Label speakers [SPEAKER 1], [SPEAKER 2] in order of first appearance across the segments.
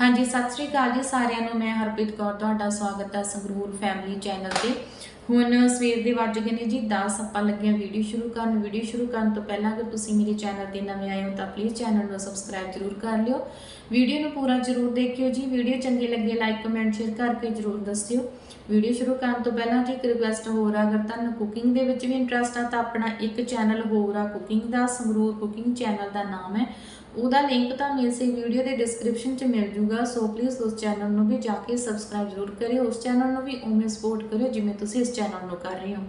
[SPEAKER 1] ਹਾਂਜੀ, ਸਤਿ ਸ੍ਰੀ ਅਕਾਲ ਜੀ ਸਾਰਿਆਂ ਨੂੰ। ਮੈਂ ਹਰਪ੍ਰੀਤ ਕੌਰ, ਤੁਹਾਡਾ ਸਵਾਗਤ ਹੈ ਸੰਗਰੂਰ ਫੈਮਿਲੀ ਚੈਨਲ ਤੇ। ਹੁਣ ਸਵੇਰ ਦੇ ਵੱਜ ਗਏ ਨੇ ਜੀ 10 ਆਪਾਂ ਲੱਗੇ ਹਾਂ ਵੀਡੀਓ ਸ਼ੁਰੂ ਕਰਨ। ਵੀਡੀਓ ਸ਼ੁਰੂ ਕਰਨ ਤੋਂ ਪਹਿਲਾਂ ਅਗਰ ਤੁਸੀਂ ਮੇਰੇ ਚੈਨਲ ਤੇ ਨਵੇਂ ਆਏ ਹੋ ਤਾਂ ਪਲੀਜ਼ ਚੈਨਲ ਨੂੰ ਸਬਸਕ੍ਰਾਈਬ ਜ਼ਰੂਰ ਕਰ ਲਿਓ। ਵੀਡੀਓ ਨੂੰ ਪੂਰਾ ਜ਼ਰੂਰ ਦੇਖਿਓ ਜੀ। ਵੀਡੀਓ ਚੰਗੀ ਲੱਗੇ ਲਾਈਕ ਕਮੈਂਟ ਸ਼ੇਅਰ ਕਰਕੇ ਜ਼ਰੂਰ ਦੱਸਿਓ। ਵੀਡੀਓ ਸ਼ੁਰੂ ਕਰਨ ਤੋਂ ਪਹਿਲਾਂ ਜੀ ਇੱਕ ਰਿਕੁਐਸਟ ਹੋਰ ਆ, ਅਗਰ ਤੁਹਾਨੂੰ ਕੁਕਿੰਗ ਦੇ ਵਿੱਚ ਵੀ ਇੰਟਰਸਟ ਆ ਤਾਂ ਆਪਣਾ ਇੱਕ ਚੈਨਲ ਹੋਰ ਆ ਕੁਕਿੰਗ ਦਾ, ਸੰਗਰੂਰ ਕੁਕਿੰਗ ਚੈਨਲ ਦਾ ਨਾਮ ਹੈ। ਉਹਦਾ ਲਿੰਕ ਤੁਹਾਨੂੰ ਇਸੇ ਵੀਡੀਓ ਦੇ ਡਿਸਕ੍ਰਿਪਸ਼ਨ 'ਚ ਮਿਲ ਜੂਗਾ ਸੋ ਪਲੀਜ਼ ਉਸ ਚੈਨਲ ਨੂੰ ਵੀ ਜਾ ਕੇ ਸਬਸਕ੍ਰਾਈਬ ਜ਼ਰੂਰ ਕਰਿਓ। ਉਸ ਚੈਨਲ ਨੂੰ ਵੀ ਉਵੇਂ ਸਪੋਰਟ ਕਰਿਓ ਜਿਵੇਂ ਤੁਸੀਂ ਇਸ ਚੈਨਲ ਨੂੰ ਕਰ ਰਹੇ ਹੋ।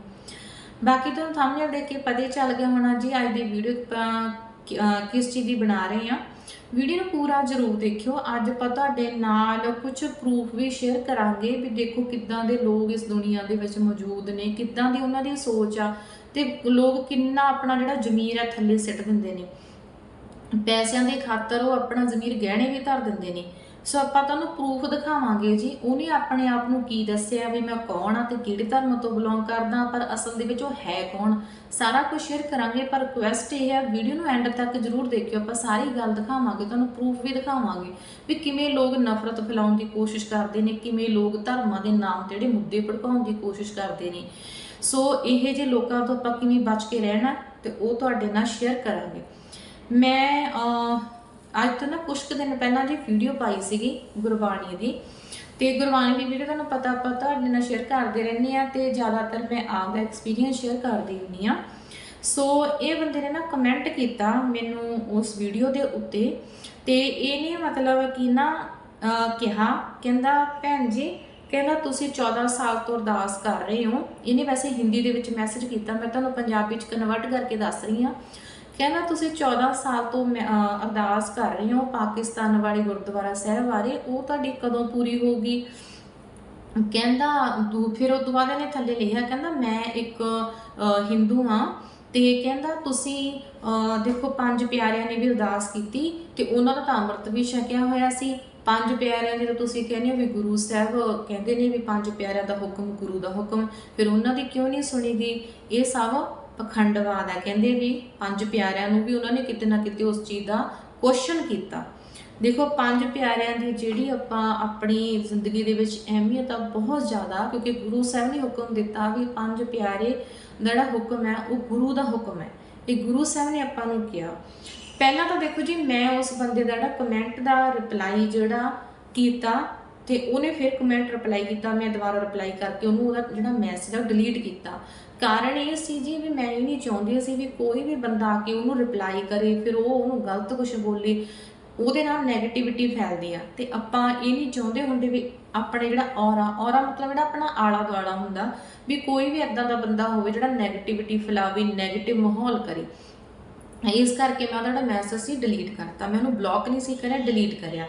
[SPEAKER 1] ਬਾਕੀ ਤੁਹਾਨੂੰ ਥੰਬਨੇਲ ਦੇਖ ਕੇ ਪਤਾ ਹੀ ਚੱਲ ਗਿਆ ਹੋਣਾ ਜੀ, ਅੱਜ ਦੀ ਵੀਡੀਓ ਕਿਸ ਚੀਜ਼ ਦੀ ਬਣਾ ਰਹੇ ਹਾਂ। ਵੀਡੀਓ ਨੂੰ ਪੂਰਾ ਜ਼ਰੂਰ ਦੇਖਿਓ। ਅੱਜ ਆਪਾਂ ਤੁਹਾਡੇ ਨਾਲ ਕੁਝ ਪ੍ਰੂਫ ਵੀ ਸ਼ੇਅਰ ਕਰਾਂਗੇ ਵੀ ਦੇਖੋ ਕਿੱਦਾਂ ਦੇ ਲੋਕ ਇਸ ਦੁਨੀਆ ਦੇ ਵਿੱਚ ਮੌਜੂਦ ਨੇ, ਕਿੱਦਾਂ ਦੀ ਉਹਨਾਂ ਦੀ ਸੋਚ ਆ ਤੇ ਲੋਕ ਕਿੰਨਾ ਆਪਣਾ ਜਿਹੜਾ ਜ਼ਮੀਰ ਆ, ਥੱਲੇ ਸਿੱਟ ਦਿੰਦੇ ਨੇ। ਪੈਸਿਆਂ ਦੇ ਖਾਤਰ ਉਹ ਆਪਣਾ ਜ਼ਮੀਰ ਗਹਿਣੇ ਵੀ ਧਰ ਦਿੰਦੇ ਨੇ। ਸੋ ਆਪਾਂ ਤੁਹਾਨੂੰ ਪ੍ਰੂਫ ਦਿਖਾਵਾਂਗੇ ਜੀ। ਉਹਨੇ ਆਪਣੇ ਆਪ ਨੂੰ ਕੀ ਦੱਸਿਆ ਵੀ ਮੈਂ ਕੌਣ ਆ ਤੇ ਕਿਹੜੇ ਧਰਮ ਤੋਂ ਬਿਲੋਂਗ ਕਰਦਾ, ਪਰ ਅਸਲ ਦੇ ਵਿੱਚ ਉਹ ਹੈ ਕੌਣ? ਸਾਰਾ ਕੁਝ ਸ਼ੇਅਰ ਕਰਾਂਗੇ, ਪਰ ਰਿਕੁਐਸਟ ਇਹ ਹੈ ਵੀਡੀਓ ਨੂੰ ਐਂਡ ਤੱਕ ਜਰੂਰ ਦੇਖਿਓ। ਆਪਾਂ ਸਾਰੀ ਗੱਲ ਦਿਖਾਵਾਂਗੇ, ਤੁਹਾਨੂੰ ਪ੍ਰੂਫ ਵੀ ਦਿਖਾਵਾਂਗੇ ਵੀ ਕਿਵੇਂ ਲੋਕ ਨਫ਼ਰਤ ਫੈਲਾਉਣ ਦੀ ਕੋਸ਼ਿਸ਼ ਕਰਦੇ ਨੇ, ਕਿਵੇਂ ਲੋਕ ਧਰਮਾਂ ਦੇ ਨਾਮ ਤੇ ਜਿਹੜੇ ਮੁੱਦੇ ਭੜਕਾਉਣ ਦੀ ਕੋਸ਼ਿਸ਼ ਕਰਦੇ ਨੇ। ਸੋ ਇਹ ਜੇ ਲੋਕਾਂ ਤੋਂ ਆਪਾਂ ਕਿਵੇਂ ਬਚ ਕੇ ਰਹਿਣਾ, ਤੇ ਉਹ ਤੁਹਾਡੇ ਨਾਲ ਸ਼ੇਅਰ ਕਰਾਂਗੇ। ਮੈਂ ਅੱਜ ਤੋਂ ਨਾ ਕੁਝ ਕੁ ਦਿਨ ਪਹਿਲਾਂ ਜੀ ਵੀਡੀਓ ਪਾਈ ਸੀਗੀ ਗੁਰਬਾਣੀ ਦੀ। ਤੇ ਗੁਰਬਾਣੀ ਦੀ ਵੀਡੀਓ ਤੁਹਾਨੂੰ ਪਤਾ, ਆਪਾਂ ਤੁਹਾਡੇ ਨਾਲ ਸ਼ੇਅਰ ਕਰਦੇ ਰਹਿੰਦੇ ਆ ਤੇ ਜ਼ਿਆਦਾਤਰ ਮੈਂ ਆਪਦਾ ਐਕਸਪੀਰੀਅੰਸ ਸ਼ੇਅਰ ਕਰਦੀ ਹੁੰਦੀ ਆ ਸੋ ਇਹ ਬੰਦੇ ਨੇ ਨਾ ਕਮੈਂਟ ਕੀਤਾ ਮੈਨੂੰ ਉਸ ਵੀਡੀਓ ਦੇ ਉੱਤੇ ਤੇ ਇਹਨੇ ਮਤਲਬ ਕਿ ਨਾ ਕਿਹਾ, ਕਹਿੰਦਾ, ਭੈਣ ਜੀ, ਕਹਿੰਦਾ ਤੁਸੀਂ 14 ਸਾਲ ਤੋਂ ਅਰਦਾਸ ਕਰ ਰਹੇ ਹੋ। ਇਹਨੇ ਵੈਸੇ ਹਿੰਦੀ ਦੇ ਵਿੱਚ ਮੈਸੇਜ ਕੀਤਾ, ਮੈਂ ਤੁਹਾਨੂੰ ਪੰਜਾਬੀ ਚ ਕਨਵਰਟ ਕਰਕੇ ਦੱਸ ਰਹੀ ਹਾਂ। ਕਹਿੰਦਾ ਤੁਸੀਂ 14 ਸਾਲ ਤੋਂ ਮੈਂ, ਅਰਦਾਸ ਕਰ ਰਹੇ ਹੋ ਪਾਕਿਸਤਾਨ ਵਾਲੇ ਗੁਰਦੁਆਰਾ ਸਾਹਿਬ ਬਾਰੇ ਉਹ ਤੁਹਾਡੀ ਕਦੋਂ ਪੂਰੀ ਹੋਊਗੀ? ਕਹਿੰਦਾ ਤੂੰ ਫਿਰ ਉਹ ਤੋਂ ਬਾਅਦ ਇਹਨੇ ਥੱਲੇ ਲਿਖਿਆ ਕਹਿੰਦਾ ਮੈਂ ਇੱਕ ਹਿੰਦੂ ਹਾਂ ਤੇ ਕਹਿੰਦਾ ਤੁਸੀਂ ਦੇਖੋ ਪੰਜ ਪਿਆਰਿਆਂ ਨੇ ਵੀ ਅਰਦਾਸ ਕੀਤੀ ਤੇ ਉਹਨਾਂ ਦਾ ਤਾਂ ਅੰਮ੍ਰਿਤ ਵੀ ਛਕਿਆ ਹੋਇਆ ਸੀ। ਪੰਜ ਪਿਆਰਿਆਂ ਜਦੋਂ ਤੁਸੀਂ ਕਹਿੰਦੇ ਹੋ ਵੀ ਗੁਰੂ ਸਾਹਿਬ ਕਹਿੰਦੇ ਨੇ ਵੀ ਪੰਜ ਪਿਆਰਿਆਂ ਦਾ ਹੁਕਮ ਗੁਰੂ ਦਾ ਹੁਕਮ ਫਿਰ ਉਹਨਾਂ ਦੀ ਕਿਉਂ ਨਹੀਂ ਸੁਣੀ ਗਈ? ਇਹ ਸਭ ਪਖੰਡਵਾਦ ਹੈ। ਕਹਿੰਦੇ ਵੀ ਪੰਜ ਪਿਆਰਿਆਂ ਨੂੰ ਵੀ ਉਹਨਾਂ ਨੇ ਕਿਤੇ ਨਾ ਕਿਤੇ ਉਸ ਚੀਜ਼ ਦਾ ਕੁਐਸਚਨ ਕੀਤਾ। ਦੇਖੋ, ਪੰਜ ਪਿਆਰਿਆਂ ਦੀ ਜਿਹੜੀ ਆਪਾਂ ਆਪਣੀ ਜ਼ਿੰਦਗੀ ਦੇ ਵਿੱਚ ਅਹਿਮੀਅਤ ਆ ਬਹੁਤ ਜ਼ਿਆਦਾ ਕਿਉਂਕਿ ਗੁਰੂ ਸਾਹਿਬ ਨੇ ਹੁਕਮ ਦਿੱਤਾ ਵੀ ਪੰਜ ਪਿਆਰੇ ਦਾ ਜਿਹੜਾ ਹੁਕਮ ਹੈ, ਉਹ ਗੁਰੂ ਦਾ ਹੁਕਮ ਹੈ। ਇਹ ਗੁਰੂ ਸਾਹਿਬ ਨੇ ਆਪਾਂ ਨੂੰ ਕਿਹਾ। ਪਹਿਲਾਂ ਤਾਂ ਦੇਖੋ ਜੀ, ਮੈਂ ਉਸ ਬੰਦੇ ਦਾ ਜਿਹੜਾ ਕਮੈਂਟ ਦਾ ਰਿਪਲਾਈ ਜਿਹੜਾ ਕੀਤਾ ਤੇ ਉਹਨੇ ਫਿਰ ਕਮੈਂਟ ਰਿਪਲਾਈ ਕੀਤਾ, ਮੈਂ ਦੁਬਾਰਾ ਰਿਪਲਾਈ ਕਰਕੇ ਉਹਨੂੰ ਉਹਦਾ ਜਿਹੜਾ ਮੈਸੇਜ ਆ ਉਹ ਡਿਲੀਟ ਕੀਤਾ। ਕਾਰਨ ਇਹ ਸੀ ਜੀ ਵੀ ਮੈਂ ਇਹ ਨਹੀਂ ਚਾਹੁੰਦੀ ਸੀ ਵੀ ਕੋਈ ਵੀ ਬੰਦਾ ਆ ਕੇ ਉਹਨੂੰ ਰਿਪਲਾਈ ਕਰੇ, ਫਿਰ ਉਹ ਉਹਨੂੰ ਗਲਤ ਕੁਝ ਬੋਲੇ, ਉਹਦੇ ਨਾਲ 네ਗੇਟਿਵਿਟੀ ਫੈਲਦੀ ਆ। ਤੇ ਆਪਾਂ ਇਹ ਨਹੀਂ ਚਾਹੁੰਦੇ ਹੁੰਦੇ ਵੀ ਆਪਣੇ ਜਿਹੜਾ ਔਰਾ ਔਰਾ ਮਤਲਬ ਜਿਹੜਾ ਆਪਣਾ ਆਲਾ ਦੁਆਲਾ ਹੁੰਦਾ, ਵੀ ਕੋਈ ਵੀ ਐਦਾਂ ਦਾ ਬੰਦਾ ਹੋਵੇ ਜਿਹੜਾ 네ਗੇਟਿਵਿਟੀ ਫੈਲਾਵੇ 네ਗੇਟਿਵ ਮਾਹੌਲ ਕਰੇ। ਇਸ ਕਰਕੇ ਮੈਂ ਉਹਦਾ ਜਿਹੜਾ ਮੈਸੇਜ ਸੀ ਡਿਲੀਟ ਕਰਤਾ। ਮੈਂ ਉਹਨੂੰ ਬਲੌਕ ਨਹੀਂ ਸੀ ਕਰਿਆ ਡਿਲੀਟ ਕਰਿਆ।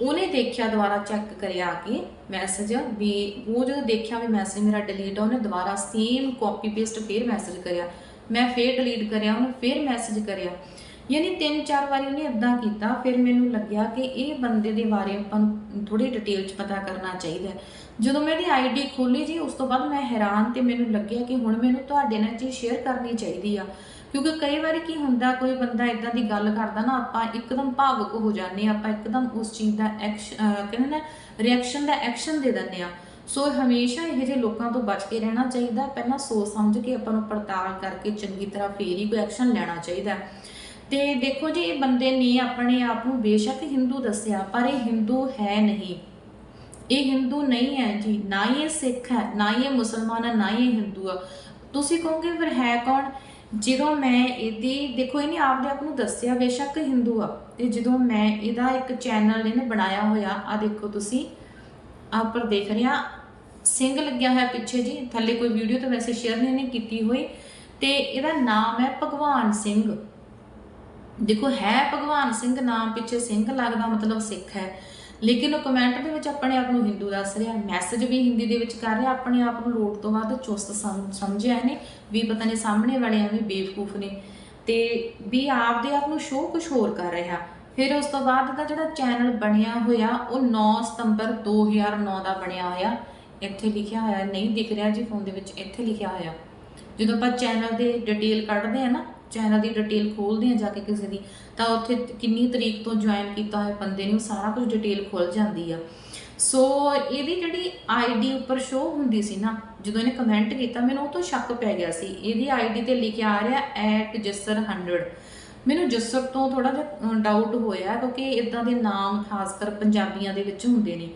[SPEAKER 1] ਉਹਨੇ ਦੇਖਿਆ ਦੁਬਾਰਾ ਚੈੱਕ ਕਰਿਆ ਕਿ ਮੈਸੇਜ ਵੀ ਉਹ ਜਦੋਂ ਦੇਖਿਆ ਵੀ ਮੈਸੇਜ ਮੇਰਾ ਡਿਲੀਟ ਆ, ਉਹਨੇ ਦੁਬਾਰਾ ਸੇਮ ਕਾਪੀ ਪੇਸਟ ਫੇਰ ਮੈਸੇਜ ਕਰਿਆ। ਮੈਂ ਫੇਰ ਡਿਲੀਟ ਕਰਿਆ, ਉਹਨੇ ਫੇਰ ਮੈਸੇਜ ਕਰਿਆ। ਯਾਨੀ ਤਿੰਨ ਚਾਰ ਵਾਰੀ ਉਹਨੇ ਇਦਾਂ ਕੀਤਾ, ਫਿਰ ਮੈਨੂੰ ਲੱਗਿਆ ਕਿ ਇਹ ਬੰਦੇ ਦੇ ਬਾਰੇ ਆਪਾਂ ਨੂੰ ਥੋੜੀ ਡਿਟੇਲ ਚ ਪਤਾ ਕਰਨਾ ਚਾਹੀਦਾ ਜਦੋਂ ਮੈਂ ਇਹਦੀ ਆਈਡੀ ਖੋਲੀ ਜੀ, ਉਸ ਤੋਂ ਬਾਅਦ ਮੈਂ ਹੈਰਾਨ ਤੇ ਮੈਨੂੰ ਲੱਗਿਆ ਕਿ ਹੁਣ ਮੈਨੂੰ ਤੁਹਾਡੇ ਨਾਲ ਚੀਜ਼ ਸ਼ੇਅਰ ਕਰਨੀ ਚਾਹੀਦੀ ਆ। ਕਿਉਂਕਿ ਕਈ ਵਾਰੀ ਕੀ ਹੁੰਦਾ, ਕੋਈ ਬੰਦਾ ਇਦਾਂ ਦੀ ਗੱਲ ਕਰਦਾ ਨਾ, ਆਪਾਂ ਇੱਕਦਮ ਭਾਵੁਕ ਹੋ ਜਾਂਦੇ ਹਾਂ, ਆਪਾਂ ਇੱਕਦਮ ਉਸ ਚੀਜ਼ ਦਾ ਐਕਸ਼ਨ ਕਹਿੰਦੇ ਨਾ ਰਿਐਕਸ਼ਨ ਦਾ ਐਕਸ਼ਨ ਦੇ ਦਿੰਦੇ ਆ ਸੋ ਹਮੇਸ਼ਾ ਇਹੋ ਜਿਹੇ ਲੋਕਾਂ ਤੋਂ ਬਚ ਕੇ ਰਹਿਣਾ ਚਾਹੀਦਾ, ਪਹਿਲਾਂ ਸੋਚ ਸਮਝ ਕੇ ਆਪਾਂ ਨੂੰ ਪੜਤਾਲ ਕਰਕੇ ਚੰਗੀ ਤਰ੍ਹਾਂ ਫੇਰ ਹੀ ਕੋਈ ਐਕਸ਼ਨ ਲੈਣਾ ਚਾਹੀਦਾ। ਤੇ ਦੇਖੋ ਜੀ, ਇਹ ਬੰਦੇ ਨੇ ਆਪਣੇ ਆਪ ਨੂੰ ਬੇਸ਼ੱਕ ਹਿੰਦੂ ਦੱਸਿਆ, ਪਰ ਇਹ ਹਿੰਦੂ ਹੈ ਨਹੀਂ। ਇਹ ਹਿੰਦੂ ਨਹੀਂ ਹੈ ਜੀ, ਨਾ ਹੀ ਇਹ ਸਿੱਖ ਹੈ, ਨਾ ਹੀ ਇਹ ਮੁਸਲਮਾਨ ਹੈ, ਨਾ ਹੀ ਇਹ ਹਿੰਦੂ ਆ। ਤੁਸੀਂ ਕਹੋਗੇ, ਫਿਰ ਹੈ ਕੌਣ? ਜਦੋਂ ਮੈਂ ਇਹਦੀ, ਦੇਖੋ ਇਹਨੇ ਆਪਦੇ ਆਪ ਨੂੰ ਦੱਸਿਆ, ਬੇਸ਼ੱਕ ਹਿੰਦੂ ਆ। ਤੇ ਜਦੋਂ ਮੈਂ ਇਹਦਾ ਇੱਕ ਚੈਨਲ ਇਹਨੇ ਬਣਾਇਆ ਹੋਇਆ ਆ ਦੇਖੋ ਤੁਸੀਂ, ਆਹ ਪਰ ਦੇਖ ਰਿਹਾ ਸਿੰਘ ਲੱਗਿਆ ਹੋਇਆ ਪਿੱਛੇ ਜੀ, ਥੱਲੇ ਕੋਈ ਵੀਡੀਓ ਤਾਂ ਵੈਸੇ ਸ਼ੇਅਰ ਨਹੀਂ ਇਹਨੇ ਕੀਤੀ ਹੋਈ। ਤੇ ਇਹਦਾ ਨਾਮ ਹੈ ਭਗਵਾਨ ਸਿੰਘ। ਦੇਖੋ, ਹੈ ਭਗਵਾਨ ਸਿੰਘ, ਨਾਮ ਪਿੱਛੇ ਸਿੰਘ ਲੱਗਦਾ, ਮਤਲਬ ਸਿੱਖ ਹੈ। ਲੇਕਿਨ ਉਹ ਕਮੈਂਟ ਦੇ ਵਿੱਚ ਆਪਣੇ ਆਪ ਨੂੰ ਹਿੰਦੂ ਦੱਸ ਰਿਹਾ ਮੈਸੇਜ ਵੀ ਹਿੰਦੀ ਦੇ ਵਿੱਚ ਕਰ ਰਿਹਾ, ਆਪਣੇ ਆਪ ਨੂੰ ਲੋੜ ਤੋਂ ਵੱਧ ਚੁਸਤ ਸਮ- ਸਮਝਿਆ ਨੇ ਵੀ ਪਤਾ ਨਹੀਂ ਸਾਹਮਣੇ ਵਾਲੇ ਐਵੇਂ ਬੇਵਕੂਫ ਨੇ। ਤੇ ਵੀ ਆਪਦੇ ਆਪ ਨੂੰ ਸ਼ੋਅ ਕੁਝ ਹੋਰ ਕਰ ਰਿਹਾ। ਫਿਰ ਉਸ ਤੋਂ ਬਾਅਦ ਦਾ ਜਿਹੜਾ ਚੈਨਲ ਬਣਿਆ ਹੋਇਆ, ਉਹ 9 ਸਤੰਬਰ 2009 ਦਾ ਬਣਿਆ ਹੋਇਆ। ਇੱਥੇ ਲਿਖਿਆ ਹੋਇਆ, ਨਹੀਂ ਦਿਖ ਰਿਹਾ ਜੀ ਫੋਨ ਦੇ ਵਿੱਚ, ਇੱਥੇ ਲਿਖਿਆ ਹੋਇਆ। ਜਦੋਂ ਆਪਾਂ ਚੈਨਲ ਦੇ ਡਿਟੇਲ ਕੱਢਦੇ ਆ ਨਾ ਚੈਨਲ ਦੀ ਡਿਟੇਲ ਖੋਲਦੇ ਆ ਜਾ ਕੇ ਕਿਸੇ ਦੀ, ਤਾਂ ਉੱਥੇ ਕਿੰਨੀ ਤਰੀਕ ਤੋਂ ਜੁਆਇਨ ਕੀਤਾ ਹੋਇਆ ਬੰਦੇ ਨੇ, ਉਹ ਸਾਰਾ ਕੁਝ ਡਿਟੇਲ ਖੁੱਲ ਜਾਂਦੀ ਆ। ਸੋ ਇਹਦੀ ਜਿਹੜੀ ਆਈਡੀ ਉੱਪਰ ਸ਼ੋ ਹੁੰਦੀ ਸੀ ਨਾ, ਜਦੋਂ ਇਹਨੇ ਕਮੈਂਟ ਕੀਤਾ, ਮੈਨੂੰ ਉਹ ਤੋਂ ਸ਼ੱਕ ਪੈ ਗਿਆ ਸੀ। ਇਹਦੀ ਆਈਡੀ ਤੇ ਲਿਖਿਆ ਆ ਰਿਹਾ @ਜਸਰ100 ਮੈਨੂੰ ਜਸਰ ਤੋਂ ਥੋੜਾ ਜਿਹਾ ਡਾਊਟ ਹੋਇਆ, ਕਿਉਂਕਿ ਇਦਾਂ ਦੇ ਨਾਮ ਖਾਸ ਕਰ ਪੰਜਾਬੀਆਂ ਦੇ ਵਿੱਚ ਹੁੰਦੇ ਨੇ।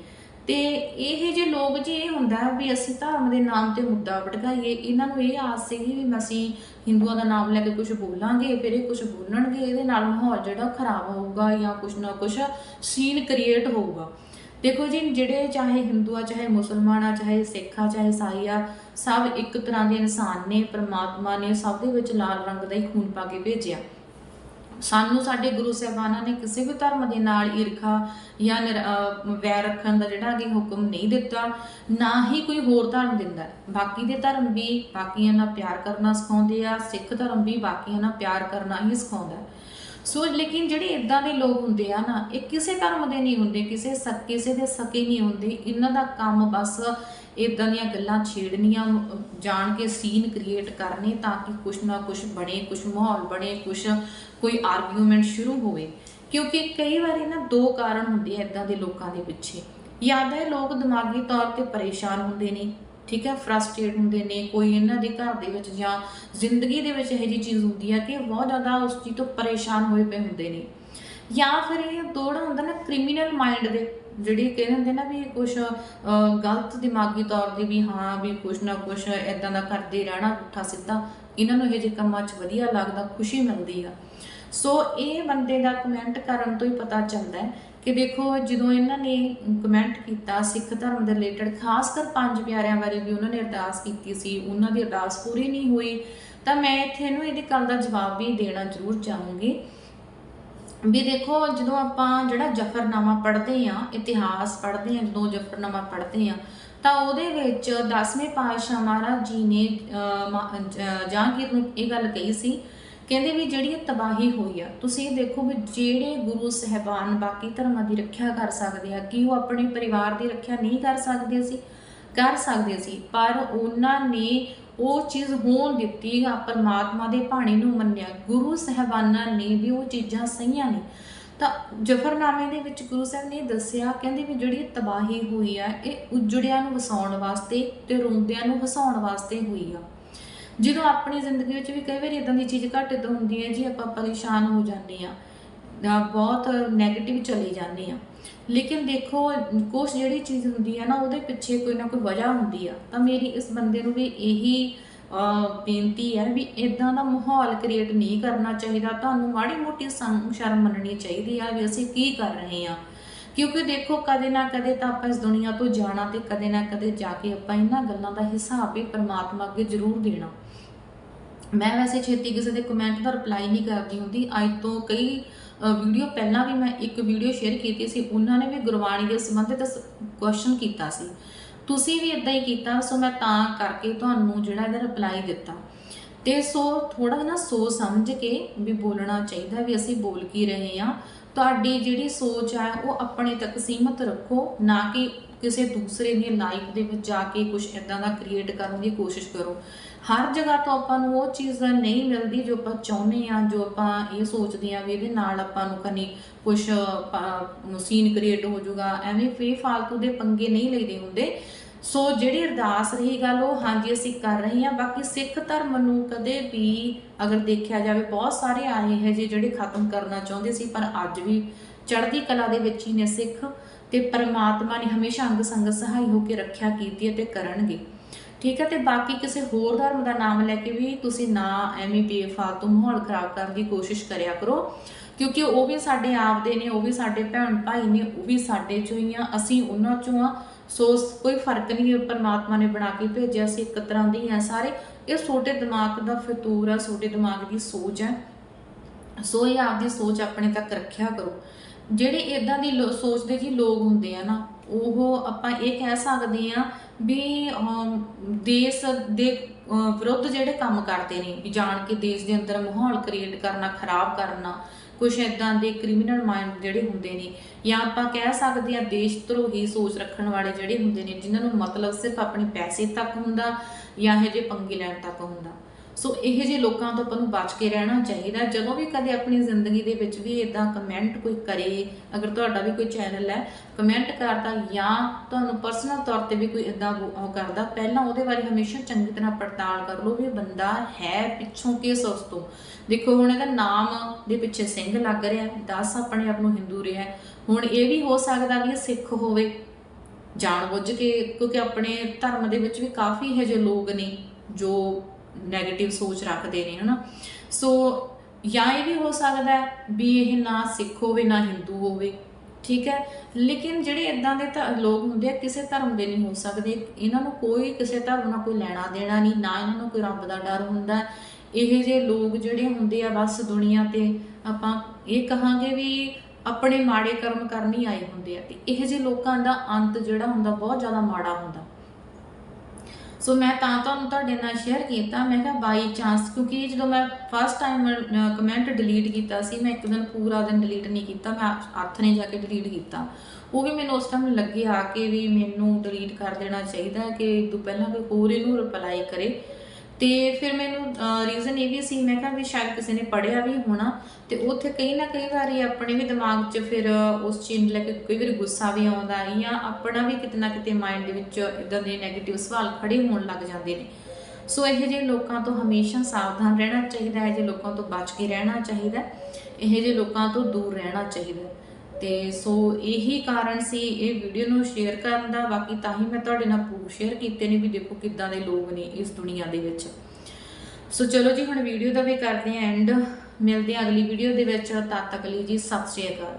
[SPEAKER 1] ਤੇ ਇਹ ਜੇ ਲੋਕ ਜੀ ਇਹ ਹੁੰਦਾ ਵੀ ਅਸੀਂ ਧਰਮ ਦੇ ਨਾਮ ਤੇ ਮੁੱਦਾ ਭਟਕਾਈਏ ਇਹਨਾਂ ਨੂੰ ਇਹ ਆਸ ਸੀਗੀ ਵੀ ਅਸੀਂ ਹਿੰਦੂਆਂ ਦਾ ਨਾਮ ਲੈ ਕੇ ਕੁਝ ਬੋਲਾਂਗੇ, ਫਿਰ ਇਹ ਕੁਝ ਬੋਲਣਗੇ, ਇਹਦੇ ਨਾਲ ਮਾਹੌਲ ਜਿਹੜਾ ਖਰਾਬ ਹੋਊਗਾ ਜਾਂ ਕੁਝ ਨਾ ਕੁਝ ਸੀਨ ਕ੍ਰੀਏਟ ਹੋਊਗਾ। ਦੇਖੋ ਜੀ, ਜਿਹੜੇ ਚਾਹੇ ਹਿੰਦੂ ਆ ਚਾਹੇ ਮੁਸਲਮਾਨ ਆ ਚਾਹੇ ਸਿੱਖ ਆ ਚਾਹੇ ਈਸਾਈ ਆ, ਸਭ ਇੱਕ ਤਰ੍ਹਾਂ ਦੇ ਇਨਸਾਨ ਨੇ, ਪ੍ਰਮਾਤਮਾ ਨੇ ਸਭ ਦੇ ਵਿੱਚ ਲਾਲ ਰੰਗ ਦਾ ਹੀ ਖੂਨ ਪਾ ਕੇ ਭੇਜਿਆ। ਸਾਨੂੰ ਸਾਡੇ ਗੁਰੂ ਸਾਹਿਬਾਨਾਂ ਨੇ ਕਿਸੇ ਵੀ ਧਰਮ ਦੇ ਨਾਲ ਈਰਖਾ ਜਾਂ ਵੈਰ ਰੱਖਣ ਦਾ ਜਿਹੜਾ ਕਿ ਹੁਕਮ ਨਹੀਂ ਦਿੱਤਾ, ਨਾ ਹੀ ਕੋਈ ਹੋਰ ਧਰਮ ਦਿੰਦਾ। ਬਾਕੀ ਦੇ ਧਰਮ ਵੀ ਬਾਕੀਆਂ ਨਾਲ ਪਿਆਰ ਕਰਨਾ ਸਿਖਾਉਂਦੇ ਆ, ਸਿੱਖ ਧਰਮ ਵੀ ਬਾਕੀਆਂ ਨਾਲ ਪਿਆਰ ਕਰਨਾ ਹੀ ਸਿਖਾਉਂਦਾ। ਸੋ ਲੇਕਿਨ ਜਿਹੜੇ ਇਦਾਂ ਦੇ ਲੋਕ ਹੁੰਦੇ ਆ ਨਾ, ਇਹ ਕਿਸੇ ਧਰਮ ਦੇ ਨਹੀਂ ਹੁੰਦੇ, ਕਿਸੇ ਕਿਸੇ ਦੇ ਸਕੇ ਨਹੀਂ ਹੁੰਦੇ। ਇਹਨਾਂ ਦਾ ਕੰਮ ਬਸ ਇਦਾਂ ਦੀਆਂ ਗੱਲਾਂ ਛੇੜਨੀਆਂ, ਜਾਣ ਕੇ ਸੀਨ ਕ੍ਰੀਏਟ ਕਰਨੇ ਤਾਂ ਕਿ ਕੁਛ ਨਾ ਕੁਛ ਬਣੇ, ਕੁਛ ਮਾਹੌਲ ਬਣੇ, ਕੁਛ ਕੋਈ ਆਰਗੂਮੈਂਟ ਸ਼ੁਰੂ ਹੋਵੇ। ਕਿਉਂਕਿ ਕਈ ਵਾਰੀ ਨਾ ਦੋ ਕਾਰਨ ਹੁੰਦੇ ਆ ਇਦਾਂ ਦੇ ਲੋਕਾਂ ਦੇ ਪਿੱਛੇ। ਜਾਂ ਤਾਂ ਲੋਕ ਦਿਮਾਗੀ ਤੌਰ ਤੇ ਪਰੇਸ਼ਾਨ ਹੁੰਦੇ ਨੇ, ਠੀਕ ਹੈ ਫਰਸਟ੍ਰੇਟ ਹੁੰਦੇ ਨੇ, ਕੋਈ ਇਹਨਾਂ ਦੇ ਘਰ ਦੇ ਵਿੱਚ ਜਾਂ ਜ਼ਿੰਦਗੀ ਦੇ ਵਿੱਚ ਇਹੋ ਜਿਹੀ ਚੀਜ਼ ਹੁੰਦੀ ਹੈ ਕਿ ਬਹੁਤ ਜ਼ਿਆਦਾ ਉਸ ਚੀਜ਼ ਤੋਂ ਪਰੇਸ਼ਾਨ ਹੋਏ ਪਏ ਹੁੰਦੇ ਨੇ। ਜਾਂ ਫਿਰ ਇਹ ਦੋੜਾ ਹੁੰਦਾ ਨਾ ਕ੍ਰਿਮੀਨਲ ਮਾਈਂਡ ਦੇ ਜਿਹੜੀ ਕਹਿੰਦੇ ਨਾ ਵੀ ਕੁਝ ਗਲਤ ਦਿਮਾਗੀ ਤੌਰ ਤੇ ਵੀ ਹਾਂ, ਵੀ ਕੁਛ ਨਾ ਕੁਛ ਇਦਾਂ ਦਾ ਕਰਦੇ ਰਹਿਣਾ ਪੁੱਠਾ ਸਿੱਧਾ, ਇਹਨਾਂ ਨੂੰ ਇਹ ਜਿਹੇ ਕੰਮਾਂ 'ਚ ਵਧੀਆ ਲੱਗਦਾ, ਖੁਸ਼ੀ ਮਿਲਦੀ ਆ। ਸੋ ਇਹ ਬੰਦੇ ਦਾ ਕਮੈਂਟ ਕਰਨ ਤੋਂ ਹੀ ਪਤਾ ਚੱਲਦਾ ਹੈ ਕਿ ਦੇਖੋ ਜਦੋਂ ਇਹਨਾਂ ਨੇ ਕਮੈਂਟ ਕੀਤਾ ਸਿੱਖ ਧਰਮ ਦੇ ਰਿਲੇਟਡ ਖਾਸ ਕਰ ਪੰਜ ਪਿਆਰਿਆਂ ਬਾਰੇ ਵੀ ਉਹਨਾਂ ਨੇ ਅਰਦਾਸ ਕੀਤੀ ਸੀ, ਉਹਨਾਂ ਦੀ ਅਰਦਾਸ ਪੂਰੀ ਨਹੀਂ ਹੋਈ, ਤਾਂ ਮੈਂ ਇੱਥੇ ਇਹਨੂੰ ਇਹਦੀ ਗੱਲ ਦਾ ਜਵਾਬ ਵੀ ਦੇਣਾ ਜ਼ਰੂਰ ਚਾਹੂੰਗੀ। ਵੀ ਦੇਖੋ, ਜਦੋਂ ਆਪਾਂ ਜਿਹੜਾ ਜਫਰਨਾਮਾ ਪੜ੍ਹਦੇ ਆ ਇਤਿਹਾਸ ਪੜ੍ਹਦੇ ਆ ਜਦੋਂ ਜਫਰਨਾਮਾ ਪੜ੍ਹਦੇ ਆ ਤਾਂ ਉਹਦੇ ਵਿੱਚ 10ਵੇਂ ਪਾਤਸ਼ਾਹ ਮਹਾਰਾਜ ਜੀ ਨੇ ਜਹਾਂਗੀਰ ਨੂੰ ਇਹ ਗੱਲ ਕਹੀ ਸੀ, ਕਹਿੰਦੇ ਵੀ ਜਿਹੜੀ ਇਹ ਤਬਾਹੀ ਹੋਈ ਆ, ਤੁਸੀਂ ਇਹ ਦੇਖੋ ਵੀ ਜਿਹੜੇ ਗੁਰੂ ਸਹਿਬਾਨ ਬਾਕੀ ਧਰਮਾਂ ਦੀ ਰੱਖਿਆ ਕਰ ਸਕਦੇ ਆ, ਕੀ ਉਹ ਆਪਣੇ ਪਰਿਵਾਰ ਦੀ ਰੱਖਿਆ ਨਹੀਂ ਕਰ ਸਕਦੇ ਸੀ? ਕਰ ਸਕਦੇ ਸੀ, ਪਰ ਉਹਨਾਂ ਨੇ ਉਹ ਚੀਜ਼ ਹੋਣ ਦਿੱਤੀ ਆ ਪਰਮਾਤਮਾ ਦੇ ਭਾਣੇ ਨੂੰ ਮੰਨਿਆ। ਗੁਰੂ ਸਹਿਬਾਨਾਂ ਨੇ ਵੀ ਉਹ ਚੀਜ਼ਾਂ ਸਹੀਆਂ ਨੇ। ਤਾਂ ਜਫਰਨਾਮੇ ਦੇ ਵਿੱਚ ਗੁਰੂ ਸਾਹਿਬ ਨੇ ਦੱਸਿਆ, ਕਹਿੰਦੇ ਵੀ ਜਿਹੜੀ ਤਬਾਹੀ ਹੋਈ ਆ, ਇਹ ਉਜੜਿਆਂ ਨੂੰ ਵਸਾਉਣ ਵਾਸਤੇ ਤੇ ਰੋਂਦਿਆਂ ਨੂੰ ਹਸਾਉਣ ਵਾਸਤੇ ਹੋਈ ਆ। ਜਦੋਂ ਆਪਣੀ ਜ਼ਿੰਦਗੀ ਵਿੱਚ ਵੀ ਕਈ ਵਾਰੀ ਇਦਾਂ ਦੀ ਚੀਜ਼ ਘਟਿਤ ਹੁੰਦੀ ਹੈ, ਜੀ ਆਪਾਂ ਪਰੇਸ਼ਾਨ ਹੋ ਜਾਂਦੇ ਆ ਬਹੁਤ 네ਗੇਟਿਵ ਚਲੇ ਜਾਂਦੇ ਆ। ਲੇਕਿਨ ਦੇਖੋ, ਕੁਛ ਜਿਹੜੀ ਚੀਜ਼ ਹੁੰਦੀ ਹੈ ਨਾ, ਉਹਦੇ ਪਿੱਛੇ ਕੋਈ ਨਾ ਕੋਈ ਵਜ੍ਹਾ ਹੁੰਦੀ ਆ। ਤਾਂ ਮੇਰੀ ਇਸ ਬੰਦੇ ਨੂੰ ਵੀ ਇਹੀ ਬੇਨਤੀ ਹੈ ਵੀ ਇਦਾਂ ਦਾ ਮਾਹੌਲ ਕ੍ਰੀਏਟ ਨਹੀਂ ਕਰਨਾ ਚਾਹੀਦਾ। ਤੁਹਾਨੂੰ ਮਾੜੀ ਮੋਟੀ ਸ਼ਰਮ ਮੰਨਣੀ ਚਾਹੀਦੀ ਆ ਵੀ ਅਸੀਂ ਕੀ ਕਰ ਰਹੇ ਆ। ਕਿਉਂਕਿ ਦੇਖੋ, ਕਦੇ ਨਾ ਕਦੇ ਤਾਂ ਆਪਾਂ ਇਸ ਦੁਨੀਆ ਤੋਂ ਜਾਣਾ ਤੇ ਕਦੇ ਨਾ ਕਦੇ ਜਾ ਕੇ ਆਪਾਂ ਇਹਨਾਂ ਗੱਲਾਂ ਦਾ ਹਿਸਾਬ ਵੀ ਪਰਮਾਤਮਾ ਅੱਗੇ ਜ਼ਰੂਰ ਦੇਣਾ। ਮੈਂ ਵੈਸੇ ਛੇਤੀ ਕਿਸੇ ਦੇ ਕਮੈਂਟ ਦਾ ਰਿਪਲਾਈ ਨਹੀਂ ਕਰਦੀ ਹੁੰਦੀ। ਅੱਜ ਤੋਂ ਕਈ ਵੀਡੀਓ ਪਹਿਲਾਂ ਵੀ ਮੈਂ ਇੱਕ ਵੀਡੀਓ ਸ਼ੇਅਰ ਕੀਤੀ ਸੀ, ਉਹਨਾਂ ਨੇ ਵੀ ਗੁਰਬਾਣੀ ਦੇ ਸੰਬੰਧਿਤ ਕੁਐਸਚਨ ਕੀਤਾ ਸੀ। ਤੁਸੀਂ ਵੀ ਇਦਾਂ ਹੀ ਕੀਤਾ, ਸੋ ਮੈਂ ਤਾਂ ਕਰਕੇ ਤੁਹਾਨੂੰ ਜਿਹੜਾ ਇਹਦਾ ਰਿਪਲਾਈ ਦਿੱਤਾ। ਤੇ ਸੋ ਥੋੜਾ ਨਾ ਸੋਚ ਸਮਝ ਕੇ ਵੀ ਬੋਲਣਾ ਚਾਹੀਦਾ ਵੀ ਅਸੀਂ ਬੋਲ ਕੀ ਰਹੇ ਆ ਤੁਹਾਡੀ ਜਿਹੜੀ ਸੋਚ ਹੈ ਉਹ ਆਪਣੇ ਤੱਕ ਸੀਮਤ ਰੱਖੋ, ਨਾ ਕਿ ਕਿਸੇ ਦੂਸਰੇ ਦੀ ਲਾਈਫ ਦੇ ਵਿੱਚ ਜਾ ਕੇ ਕੁਝ ਇਦਾਂ ਦਾ ਕ੍ਰੀਏਟ ਕਰਨ ਦੀ ਕੋਸ਼ਿਸ਼ ਕਰੋ। ਹਰ ਜਗ੍ਹਾ ਤੋਂ ਆਪਾਂ ਨੂੰ ਉਹ ਚੀਜ਼ ਨਹੀਂ ਮਿਲਦੀ ਜੋ ਆਪਾਂ ਚਾਹੁੰਦੇ ਆ ਜੋ ਆਪਾਂ ਇਹ ਸੋਚਦੇ ਆ ਵੀ ਇਹਦੇ ਨਾਲ ਆਪਾਂ ਨੂੰ ਕਨੀ ਕੁਝ ਸੀਨ ਕ੍ਰੀਏਟ ਹੋ ਜਾਊਗਾ। ਐਵੇਂ ਫੇ ਫਾਲਤੂ ਦੇ ਪੰਗੇ ਨਹੀਂ ਲਈਦੇ ਹੁੰਦੇ। ਸੋ ਜਿਹੜੀ ਅਰਦਾਸ ਰਹੀ ਗੱਲ, ਉਹ ਹਾਂਜੀ ਅਸੀਂ ਕਰ ਰਹੇ ਹਾਂ। ਬਾਕੀ ਸਿੱਖ ਧਰਮ ਨੂੰ ਕਦੇ ਵੀ ਅਗਰ ਦੇਖਿਆ ਜਾਵੇ, ਬਹੁਤ ਸਾਰੇ ਆਏ ਹੈ ਜੀ ਜਿਹੜੇ ਖਤਮ ਕਰਨਾ ਚਾਹੁੰਦੇ ਸੀ, ਪਰ ਅੱਜ ਵੀ ਚੜ੍ਹਦੀ ਕਲਾ ਦੇ ਵਿੱਚ ਹੀ ਨੇ ਸਿੱਖ ਤੇ ਪਰਮਾਤਮਾ ਨੇ ਹਮੇਸ਼ਾ ਅੰਗ ਸੰਗ ਸਹਾਈ ਹੋ ਕੇ ਰੱਖਿਆ ਕੀਤੀ ਅਤੇ ਕਰਨਗੇ। ਠੀਕ ਹੈ, ਤੇ ਬਾਕੀ ਕਿਸੇ ਹੋਰ ਧਰਮ ਦਾ ਨਾਮ ਲੈ ਕੇ ਵੀ ਤੁਸੀਂ ਨਾ ਐਵੇਂ ਬੇਫਾਲਤੂ ਮਾਹੌਲ ਖਰਾਬ ਕਰਨ ਦੀ ਕੋਸ਼ਿਸ਼ ਕਰਿਆ ਕਰੋ, ਕਿਉਂਕਿ ਉਹ ਵੀ ਸਾਡੇ ਆਪ ਦੇ ਨੇ, ਉਹ ਵੀ ਸਾਡੇ ਭੈਣ ਭਾਈ ਨੇ, ਉਹ ਵੀ ਸਾਡੇ ਚੋਂ ਹੀ ਆ, ਅਸੀਂ ਉਹਨਾਂ ਚੋਂ ਆ। ਸੋ ਕੋਈ ਫ਼ਰਕ ਨਹੀਂ ਪਰਮਾਤਮਾ ਨੇ ਬਣਾ ਕੇ ਭੇਜਿਆ ਸੀ ਇੱਕ ਤਰ੍ਹਾਂ ਦੀ ਆ ਸਾਰੇ। ਇਹ ਛੋਟੇ ਦਿਮਾਗ ਦਾ ਫਤੂਰ ਆ, ਛੋਟੇ ਦਿਮਾਗ ਦੀ ਸੋਚ ਹੈ। ਸੋ ਇਹ ਆਪਦੀ ਸੋਚ ਆਪਣੇ ਤੱਕ ਰੱਖਿਆ ਕਰੋ। ਜਿਹੜੇ ਇਦਾਂ ਦੀ ਸੋਚਦੇ ਜੀ ਲੋਕ ਹੁੰਦੇ ਆ ਨਾ ਉਹ ਆਪਾਂ ਇਹ ਕਹਿ ਸਕਦੇ ਆ ਵੀ ਦੇਸ਼ ਦੇ ਵਿਰੁੱਧ ਜਿਹੜੇ ਕੰਮ ਕਰਦੇ ਨੇ, ਵੀ ਜਾਣ ਕੇ ਦੇਸ਼ ਦੇ ਅੰਦਰ ਮਾਹੌਲ ਕ੍ਰੀਏਟ ਕਰਨਾ, ਖਰਾਬ ਕਰਨਾ ਕੁਝ ਇਦਾਂ ਦੇ ਕ੍ਰਿਮੀਨਲ ਮਾਈਂਡ ਜਿਹੜੇ ਹੁੰਦੇ ਨੇ, ਜਾਂ ਆਪਾਂ ਕਹਿ ਸਕਦੇ ਆ ਦੇਸ਼ ਧਰੋਹੀ ਸੋਚ ਰੱਖਣ ਵਾਲੇ ਜਿਹੜੇ ਹੁੰਦੇ ਨੇ, ਜਿਨ੍ਹਾਂ ਨੂੰ ਮਤਲਬ ਸਿਰਫ ਆਪਣੇ ਪੈਸੇ ਤੱਕ ਹੁੰਦਾ ਜਾਂ ਇਹ ਜੇ ਪੰਗੇ ਲੈਣ ਤੱਕ ਹੁੰਦਾ। ਸੋ ਇਹੋ ਜਿਹੇ ਲੋਕਾਂ ਤੋਂ ਆਪਾਂ ਨੂੰ ਬਚ ਕੇ ਰਹਿਣਾ ਚਾਹੀਦਾ। ਜਦੋਂ ਵੀ ਕਦੇ ਆਪਣੀ ਜ਼ਿੰਦਗੀ ਦੇ ਵਿੱਚ ਵੀ ਇਦਾਂ ਕਮੈਂਟ ਕੋਈ ਕਰੇ, ਅਗਰ ਤੁਹਾਡਾ ਵੀ ਕੋਈ ਚੈਨਲ ਹੈ ਕਮੈਂਟ ਕਰਦਾ ਜਾਂ ਤੁਹਾਨੂੰ ਪਰਸਨਲ ਤੌਰ ਤੇ ਵੀ ਕੋਈ ਇਦਾਂ ਉਹ ਕਰਦਾ, ਪਹਿਲਾਂ ਉਹਦੇ ਬਾਰੇ ਹਮੇਸ਼ਾ ਚੰਗੀ ਤਰ੍ਹਾਂ ਪੜਤਾਲ ਕਰ ਲਓ ਵੀ ਬੰਦਾ ਹੈ ਪਿੱਛੋਂ ਕਿਸ ਉਸ ਤੋਂ। ਦੇਖੋ, ਹੁਣ ਇਹਦਾ ਨਾਮ ਦੇ ਪਿੱਛੇ ਸਿੰਘ ਲੱਗ ਰਿਹਾ 10 ਆਪਣੇ ਆਪ ਨੂੰ ਹਿੰਦੂ ਰਿਹਾ। ਹੁਣ ਇਹ ਵੀ ਹੋ ਸਕਦਾ ਵੀ ਸਿੱਖ ਹੋਵੇ। ਜਾਣ ਬੁੱਝ ਕੇ, ਕਿਉਂਕਿ ਆਪਣੇ ਧਰਮ ਦੇ ਵਿੱਚ ਵੀ ਕਾਫੀ ਇਹੋ ਜਿਹੇ ਲੋਕ ਨੇ ਜੋ 네ਗੇਟਿਵ ਸੋਚ ਰੱਖਦੇ ਨੇ, ਹਨਾ? ਸੋ ਜਾਂ ਇਹ ਵੀ ਹੋ ਸਕਦਾ ਵੀ ਇਹ ਨਾ ਸਿੱਖ ਹੋਵੇ, ਨਾ ਹਿੰਦੂ ਹੋਵੇ, ਠੀਕ ਹੈ? ਲੇਕਿਨ ਜਿਹੜੇ ਇਦਾਂ ਦੇ ਤਾਂ ਲੋਕ ਹੁੰਦੇ ਆ, ਕਿਸੇ ਧਰਮ ਦੇ ਨਹੀਂ ਹੋ ਸਕਦੇ। ਇਹਨਾਂ ਨੂੰ ਕੋਈ ਕਿਸੇ ਧਰਮ ਨਾਲ ਕੋਈ ਲੈਣਾ ਦੇਣਾ ਨਹੀਂ, ਨਾ ਇਹਨਾਂ ਨੂੰ ਕੋਈ ਰੱਬ ਦਾ ਡਰ ਹੁੰਦਾ। ਹੈ। ਇਹ ਜੇ ਲੋਕ ਜਿਹੜੇ ਹੁੰਦੇ ਆ, ਬਸ ਦੁਨੀਆ ਤੇ ਆਪਾਂ ਇਹ ਕਹਾਂਗੇ ਵੀ ਆਪਣੇ ਮਾੜੇ ਕਰਮ ਕਰਨ ਹੀ ਆਏ ਹੁੰਦੇ ਆ। ਤੇ ਇਹ ਜੇ ਲੋਕਾਂ ਦਾ ਅੰਤ ਜਿਹੜਾ ਹੁੰਦਾ, ਬਹੁਤ ਜ਼ਿਆਦਾ ਮਾੜਾ ਹੁੰਦਾ। ਸੋ ਮੈਂ ਤਾਂ ਤੁਹਾਨੂੰ ਤੁਹਾਡੇ ਨਾਲ ਸ਼ੇਅਰ ਕੀਤਾ, ਮੈਂ ਕਿਹਾ ਬਾਈ ਚਾਂਸ ਕਿਉਂਕਿ ਜਦੋਂ ਮੈਂ ਫਸਟ ਟਾਈਮ ਕਮੈਂਟ ਡਿਲੀਟ ਕੀਤਾ ਸੀ, ਮੈਂ ਇੱਕ ਦਿਨ ਪੂਰਾ ਦਿਨ ਡਿਲੀਟ ਨਹੀਂ ਕੀਤਾ, ਮੈਂ ਹੱਥ ਨੇ ਜਾ ਕੇ ਡਿਲੀਟ ਕੀਤਾ। ਉਹ ਵੀ ਮੈਨੂੰ ਉਸ ਟਾਈਮ ਲੱਗਿਆ ਕਿ ਵੀ ਮੈਨੂੰ ਡਿਲੀਟ ਕਰ ਦੇਣਾ ਚਾਹੀਦਾ ਕਿ ਇਹ ਤੋਂ ਪਹਿਲਾਂ ਕੋਈ ਹੋਰ ਇਹਨੂੰ ਰਿਪਲਾਈ ਕਰੇ। ਤੇ ਫਿਰ ਮੈਨੂੰ ਰੀਜ਼ਨ ਇਹ ਵੀ ਸੀ, ਮੈਂ ਕਿਹਾ ਵੀ ਸ਼ਾਇਦ ਕਿਸੇ ਨੇ ਪੜਿਆ ਵੀ ਹੋਣਾ ਤੇ ਉੱਥੇ ਕਈ ਨਾ ਕਈ ਵਾਰੀ ਆਪਣੇ ਵੀ ਦਿਮਾਗ 'ਚ ਫਿਰ ਉਸ ਚੀਜ਼ ਨੂੰ ਲੈ ਕੇ ਕਈ ਵਾਰੀ ਗੁੱਸਾ ਵੀ ਆਉਂਦਾ ਹੈ ਜਾਂ ਆਪਣਾ ਵੀ ਕਿਤੇ ਨਾ ਕਿਤੇ ਮਾਈਂਡ ਦੇ ਵਿੱਚ ਇਦਾਂ ਦੇ 네ਗੇਟਿਵ ਸਵਾਲ ਖੜੇ ਹੋਣ ਲੱਗ ਜਾਂਦੇ ਨੇ ਸੋ ਇਹੋ ਜਿਹੇ ਲੋਕਾਂ ਤੋਂ ਹਮੇਸ਼ਾ ਸਾਵਧਾਨ ਰਹਿਣਾ ਚਾਹੀਦਾ ਹੈ ਜੇ ਲੋਕਾਂ ਤੋਂ ਬਚ ਕੇ ਰਹਿਣਾ ਚਾਹੀਦਾ ਹੈ। ਇਹੋ ਜਿਹੇ ਲੋਕਾਂ ਤੋਂ ਦੂਰ ਰਹਿਣਾ ਚਾਹੀਦਾ ਤੇ ਸੋ ਇਹੀ ਕਾਰਨ ਸੀ ਇਹ ਵੀਡੀਓ ਨੂੰ ਸ਼ੇਅਰ ਕਰਨ ਦਾ। ਬਾਕੀ ਤਾਂ ਹੀ ਮੈਂ ਤੁਹਾਡੇ ਨਾਲ ਪ੍ਰੂਫ ਸ਼ੇਅਰ ਕੀਤੇ ਨੇ ਵੀ ਦੇਖੋ ਕਿੱਦਾਂ ਦੇ ਲੋਕ ਨੇ ਇਸ ਦੁਨੀਆ ਦੇ ਵਿੱਚ। ਸੋ ਚਲੋ ਜੀ, ਹੁਣ ਵੀਡੀਓ ਦਾ ਵੀ ਕਰਦੇ ਆਂ ਐਂਡ ਮਿਲਦੇ ਆਂ ਅਗਲੀ ਵੀਡੀਓ ਦੇ ਵਿੱਚ। ਤਦ ਤੱਕ ਲਈ ਜੀ, ਸਤਿ ਸ਼੍ਰੀ ਅਕਾਲ।